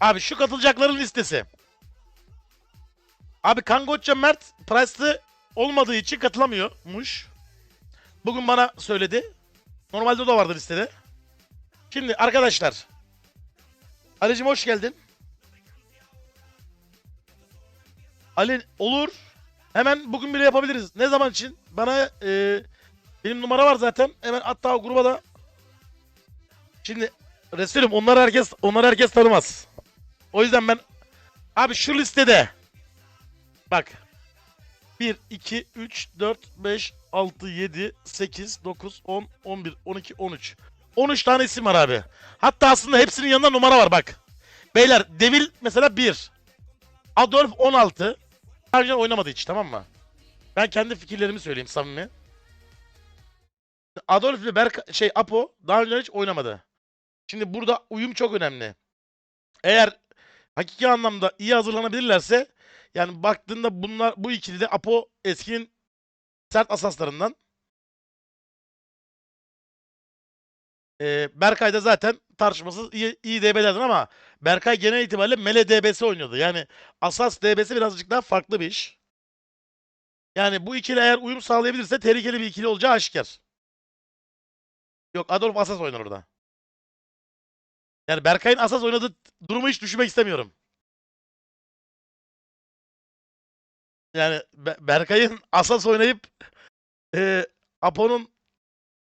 Abi şu katılacakların listesi. Abi Kangoçça Mert Price'lı olmadığı için katılamıyormuş. Bugün bana söyledi. Normalde o da vardı listede. Şimdi arkadaşlar. Ali'cim hoş geldin. Ali olur. Hemen bugün bile yapabiliriz. Ne zaman için? Bana e, benim numara var zaten. Hemen hatta o gruba da Şimdi Resulüm onlar herkes onlar herkes tanımaz. O yüzden ben abi şu listede bak 1 2 3 4 5 6 7 8 9 10 11 12 13 13 tane isim var abi. Hatta aslında hepsinin yanında numara var bak. Beyler Devil mesela 1. Adolf 16. Daha önce oynamadı hiç tamam mı? Ben kendi fikirlerimi söyleyeyim samimi. Adolf ile Berk şey Apo daha önce hiç oynamadı. Şimdi burada uyum çok önemli. Eğer hakiki anlamda iyi hazırlanabilirlerse yani baktığında bunlar bu ikili de Apo eskinin sert asaslarından. Ee, Berkay da zaten tartışmasız iyi, iyi DB'lerden ama Berkay genel itibariyle Mele DB'si oynuyordu. Yani Asas DB'si birazcık daha farklı bir iş. Yani bu ikili eğer uyum sağlayabilirse tehlikeli bir ikili olacağı aşikar. Yok Adolf Asas oynar orada. Yani Berkay'ın Asas oynadığı durumu hiç düşünmek istemiyorum. Yani Be- Berkay'ın Asas oynayıp e, Apo'nun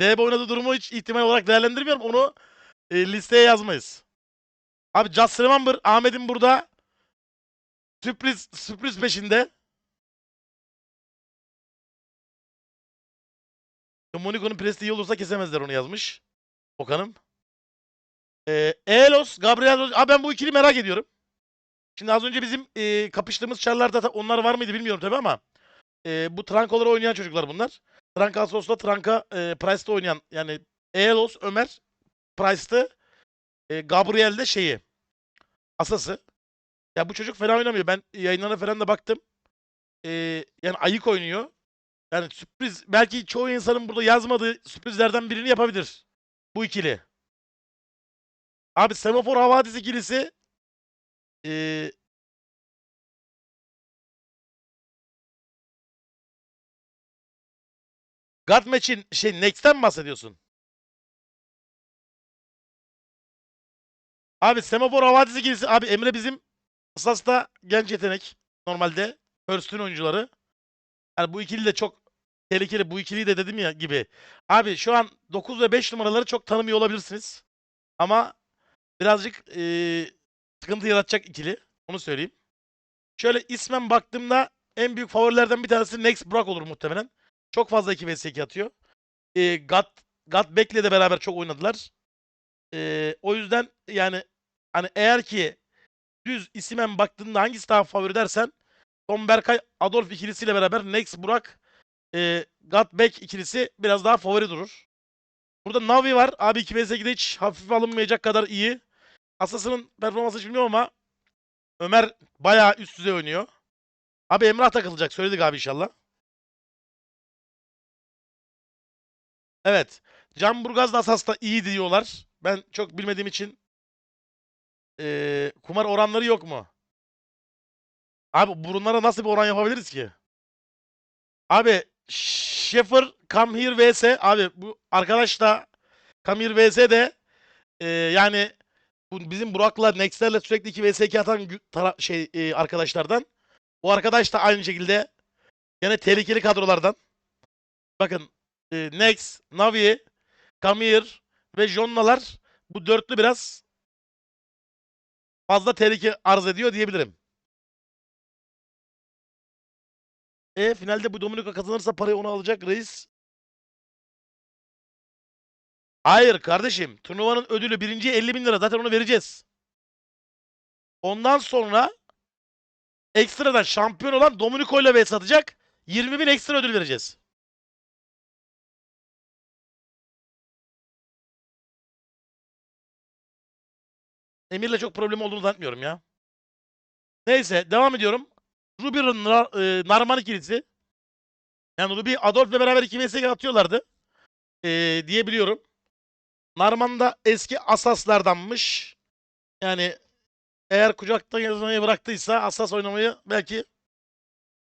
DB oynadığı durumu hiç ihtimal olarak değerlendirmiyorum. Onu e, listeye yazmayız. Abi Just Remember Ahmet'in burada sürpriz sürpriz peşinde. Moniko'nun presti iyi olursa kesemezler onu yazmış. Okan'ım. Ee, Elos, Gabriel Ros- Abi ben bu ikili merak ediyorum. Şimdi az önce bizim e, kapıştığımız çarlarda onlar var mıydı bilmiyorum tabii ama e, bu Tranko'ları oynayan çocuklar bunlar. Tranka Asos'ta Tranka e, Price'ta oynayan yani Elos, Ömer, Price'ta e, Gabriel de şeyi Asası. Ya bu çocuk fena oynamıyor. Ben yayınlarına falan da baktım. E, yani ayık oynuyor. Yani sürpriz belki çoğu insanın burada yazmadığı sürprizlerden birini yapabilir. Bu ikili. Abi semafor havadis ikilisi eee God Match'in şey Next'ten mi bahsediyorsun? Abi semafor havadis ikilisi abi Emre bizim Asas'ta genç yetenek normalde First'ün oyuncuları. Yani bu ikili de çok tehlikeli. Bu ikiliyi de dedim ya gibi. Abi şu an 9 ve 5 numaraları çok tanımıyor olabilirsiniz. Ama birazcık eee, sıkıntı yaratacak ikili. Onu söyleyeyim. Şöyle ismen baktığımda en büyük favorilerden bir tanesi Next Brock olur muhtemelen. Çok fazla 2 vs 2 atıyor. Eee God, God Beck'le de beraber çok oynadılar. Eee, o yüzden yani hani eğer ki düz isimen baktığında hangisi daha favori dersen Tom Berkay Adolf ikilisiyle beraber Next Burak eee God Beck ikilisi biraz daha favori durur. Burada Navi var. Abi 2 vs 2'de hiç hafife alınmayacak kadar iyi. Asas'ın performansı hiç bilmiyorum ama Ömer bayağı üst düzey oynuyor. Abi Emrah takılacak. Söyledik abi inşallah. Evet. Can Burgaz da Asas'ta iyi diyorlar. Ben çok bilmediğim için eee, kumar oranları yok mu? Abi burunlara nasıl bir oran yapabiliriz ki? Abi Sheffer Come Here vs. Abi bu arkadaş da Come Here vs de eee, yani bizim Burak'la Nexter'le sürekli 2 vs 2 atan şey eee, arkadaşlardan. Bu arkadaş da aynı şekilde yine tehlikeli kadrolardan. Bakın eee, Nex, Navi, Kamir ve Jonna'lar bu dörtlü biraz fazla tehlike arz ediyor diyebilirim. E finalde bu Dominika kazanırsa parayı ona alacak reis. Hayır kardeşim. Turnuvanın ödülü birinciye 50 bin lira. Zaten onu vereceğiz. Ondan sonra ekstradan şampiyon olan Dominico ile vs atacak. 20 bin ekstra ödül vereceğiz. Emir'le çok problem olduğunu zannetmiyorum ya. Neyse devam ediyorum. Ruby'nin e, Narman ikilisi. Yani Ruby Adolf'le beraber 2 vs atıyorlardı. E, diye biliyorum. Narman da eski asaslardanmış. Yani eğer kucakta yazmayı bıraktıysa Asas oynamayı belki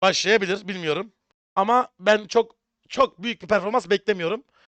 başlayabilir bilmiyorum. Ama ben çok çok büyük bir performans beklemiyorum.